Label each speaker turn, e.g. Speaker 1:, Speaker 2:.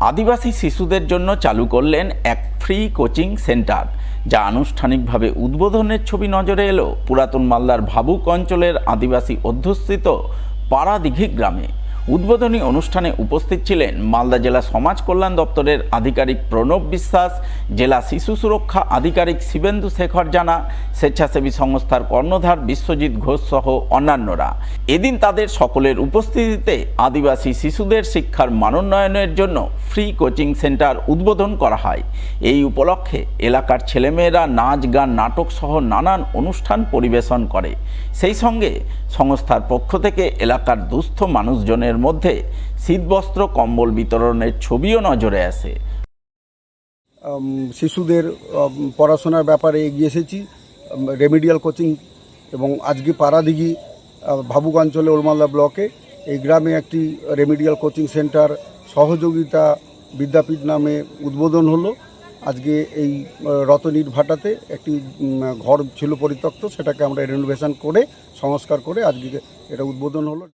Speaker 1: আদিবাসী শিশুদের জন্য চালু করলেন এক ফ্রি কোচিং সেন্টার যা আনুষ্ঠানিকভাবে উদ্বোধনের ছবি নজরে এলো। পুরাতন মালদার ভাবুক অঞ্চলের আদিবাসী অধ্যুষিত পাড়াদিঘি গ্রামে। উদ্বোধনী অনুষ্ঠানে উপস্থিত ছিলেন মালদা জেলা সমাজ কল্যাণ দপ্তরের আধিকারিক প্রণব বিশ্বাস, জেলা শিশু সুরক্ষা আধিকারিক শিবেন্দু শেখর জানা, স্বেচ্ছাসেবী সংস্থার কর্ণধার বিশ্বজিৎ ঘোষ সহ অন্যান্যরা। এদিন তাদের সকলের উপস্থিতিতে আদিবাসী শিশুদের শিক্ষার মানোন্নয়নের জন্য ফ্রি কোচিং সেন্টার উদ্বোধন করা হয়। এই উপলক্ষে এলাকার ছেলেমেয়েরা নাচ, গান, নাটক সহ নানান অনুষ্ঠান পরিবেশন করে। সেই সঙ্গে সংস্থার পক্ষ থেকে এলাকার দুস্থ মানুষজনের মধ্যে শীতবস্ত্র, কম্বল বিতরণের ছবিও নজরে আসে।
Speaker 2: শিশুদের পড়াশোনার ব্যাপারে এগিয়ে এসেছি। রেমিডিয়াল কোচিং এবং আজকে পাড়াদিঘি ভাবুক অঞ্চলে ওলমালদা ব্লকে এই গ্রামে একটি রেমিডিয়াল কোচিং সেন্টার সহযোগিতা বিদ্যাপীঠ নামে উদ্বোধন হলো। আজকে এই রতনীর ভাটাতে একটি ঘর ছিল পরিত্যক্ত, সেটাকে আমরা রেনোভেশন করে, সংস্কার করে আজকে এটা উদ্বোধন হলো।